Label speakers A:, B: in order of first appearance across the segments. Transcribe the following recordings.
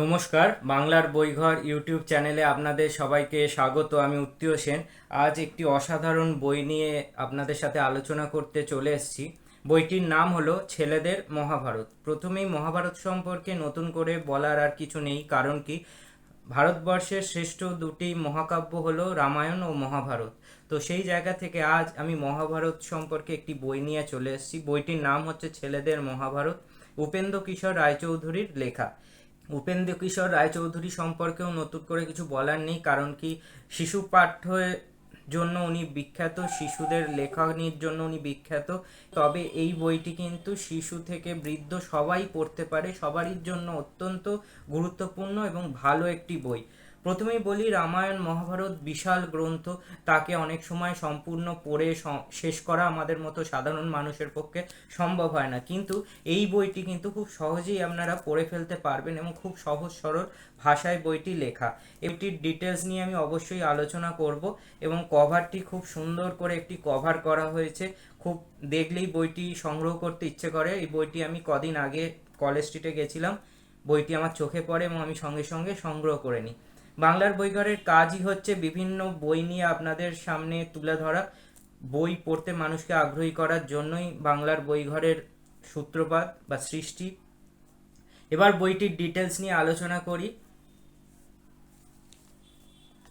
A: নমস্কার, বাংলার বইঘর ইউটিউব চ্যানেলে আপনাদের সবাইকে স্বাগত। আমি উত্তীয় সেন। আজ একটি অসাধারণ বই নিয়ে আপনাদের সাথে আলোচনা করতে চলে এসেছি। বইটির নাম হলো ছেলেদের মহাভারত। প্রথমেই মহাভারত সম্পর্কে নতুন করে বলার আর কিছু নেই, কারণ কি? ভারতবর্ষের শ্রেষ্ঠ দুটি মহাকাব্য হলো রামায়ণ ও মহাভারত। তো সেই জায়গা থেকে আজ আমি মহাভারত সম্পর্কে একটি বই নিয়ে চলে এসেছি। বইটির নাম হচ্ছে ছেলেদের মহাভারত। উপেন্দ্র কিশোর রায়চৌধুরীর লেখা। উপেন্দ্র কিশোর রায়চৌধুরী সম্পর্কেও নতুন করে কিছু বলার নেই, কারণ কি শিশু পাঠ্যের জন্য উনি বিখ্যাত, শিশুদের লেখনীর জন্য উনি বিখ্যাত। তবে এই বইটি কিন্তু শিশু থেকে বৃদ্ধ সবাই পড়তে পারে, সবারই জন্য অত্যন্ত গুরুত্বপূর্ণ এবং ভালো একটি বই। প্রথমেই বলি, রামায়ণ, মহাভারত, বিশাল গ্রন্থ, তাকে অনেক সময় সম্পূর্ণ পড়ে শেষ করা আমাদের মতো সাধারণ মানুষের পক্ষে সম্ভব হয় না। কিন্তু এই বইটি কিন্তু খুব সহজেই আপনারা পড়ে ফেলতে পারবেন এবং খুব সহজ সরল ভাষায় বইটি লেখা। এটির ডিটেলস নিয়ে আমি অবশ্যই আলোচনা করব এবং কভারটি খুব সুন্দর করে একটি কভার করা হয়েছে। খুব দেখলেই বইটি সংগ্রহ করতে ইচ্ছে করে। এই বইটি আমি কদিন আগে কলেজ স্ট্রিটে গেছিলাম। বইটি আমার চোখে পড়ে এবং আমি সঙ্গে সঙ্গে সংগ্রহ করে নিই। বাংলার বইঘরের কাজই হচ্ছে বিভিন্ন বই নিয়ে আপনাদের সামনে তুলে ধরা। বই পড়তে মানুষকে আগ্রহী করার জন্যই বাংলার বইঘরের সূত্রপাত বা সৃষ্টি। এবার বইটির ডিটেলস নিয়ে আলোচনা করি।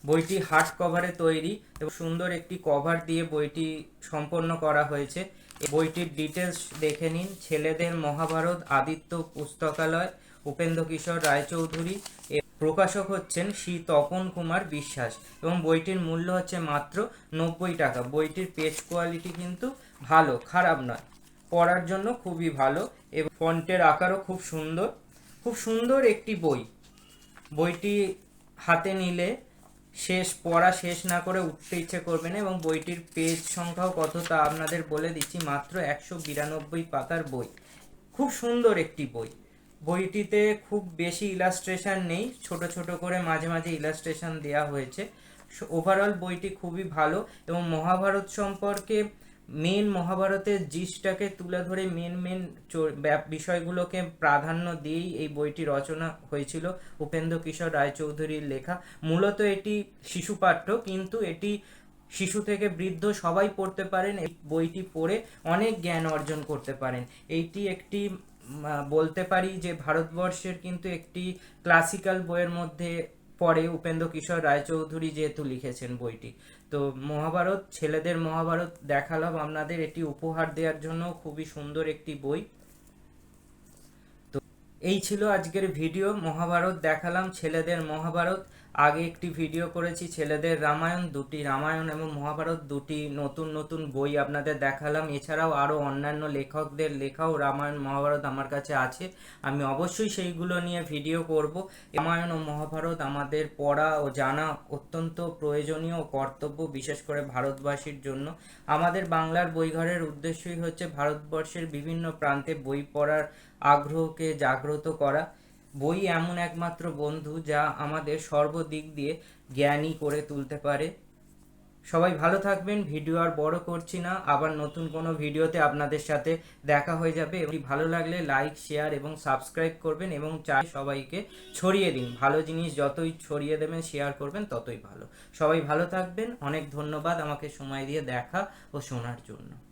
A: বইটি হার্ড কভারে তৈরি এবং সুন্দর একটি কভার দিয়ে বইটি সম্পন্ন করা হয়েছে। বইটির ডিটেলস দেখে নিন। ছেলেদের মহাভারত, আদিত্য পুস্তকালয় উপেন্দ্র কিশোর রায়চৌধুরী। প্রকাশক হচ্ছেন শ্রী তপন কুমার বিশ্বাস এবং বইটির মূল্য হচ্ছে মাত্র নব্বই টাকা। বইটির পেজ কোয়ালিটি কিন্তু ভালো, খারাপ নয়। পড়ার জন্য খুবই ভালো এবং ফন্টের আকারও খুব সুন্দর। খুব সুন্দর একটি বই। বইটি হাতে নিলে শেষ, পড়া শেষ না করে উঠতে ইচ্ছে করবে না এবং বইটির পেজ সংখ্যাও কত তা আপনাদের বলে দিচ্ছি, মাত্র একশো বিরানব্বই পাতার বই। খুব সুন্দর একটি বই। বইটিতে খুব বেশি ইলাস্ট্রেশন নেই, ছোট ছোট করে মাঝে মাঝে ইলাস্ট্রেশন দেওয়া হয়েছে। ওভারঅল বইটি খুবই ভালো এবং মহাভারত সম্পর্কে মেন মহাভারতের জিসটাকে তুলে ধরে মেন মেন বিষয়গুলোকে প্রাধান্য দিয়েই এই বইটি রচনা হয়েছিল উপেন্দ্র কিশোর রায়চৌধুরীর লেখা। মূলত এটি শিশু পাঠ্য, কিন্তু এটি শিশু থেকে বৃদ্ধ সবাই পড়তে পারেন, এই বইটি পড়ে অনেক জ্ঞান অর্জন করতে পারেন। এইটি একটি বলতে পারি যে ভারতবর্ষের কিন্তু একটি ক্লাসিক্যাল বইয়ের মধ্যে পড়ে উপেন্দ্র কিশোর রায়চৌধুরী যেহেতু লিখেছেন বইটি। তো মহাভারত, ছেলেদের মহাভারত দেখালাম আপনাদের, এটি উপহার দেওয়ার জন্য খুবই সুন্দর একটি বই। তো এই ছিল আজকের ভিডিও, মহাভারত দেখালাম, ছেলেদের মহাভারত। আগে একটি ভিডিও করেছি, ছেলেদের রামায়ণ, দুটি রামায়ণ এবং মহাভারত, দুটি নতুন নতুন বই আপনাদের দেখালাম। এছাড়াও আরও অন্যান্য লেখকদের লেখাও রামায়ণ, মহাভারত আমার কাছে আছে। আমি অবশ্যই সেইগুলো নিয়ে ভিডিও করব। রামায়ণ ও মহাভারত আমাদের পড়া ও জানা অত্যন্ত প্রয়োজনীয় কর্তব্য, বিশেষ করে ভারতবাসীর জন্য। আমাদের বাংলার বইঘরের উদ্দেশ্যই হচ্ছে ভারতবর্ষের বিভিন্ন প্রান্তে বই পড়ার আগ্রহকে জাগ্রত করা। বই এমন একমাত্র বন্ধু যা আমাদের সর্বদিক দিয়ে জ্ঞানী করে তুলতে পারে। সবাই ভালো থাকবেন, ভিডিও আর বড় করছি না। আবার নতুন কোনো ভিডিওতে আপনাদের সাথে দেখা হয়ে যাবে। এবং ভালো লাগলে লাইক, শেয়ার এবং সাবস্ক্রাইব করবেন এবং চাই সবাইকে ছড়িয়ে দিন। ভালো জিনিস যতই ছড়িয়ে দেবেন, শেয়ার করবেন, ততই ভালো। সবাই ভালো থাকবেন। অনেক ধন্যবাদ আমাকে সময় দিয়ে দেখা ও শোনার জন্য।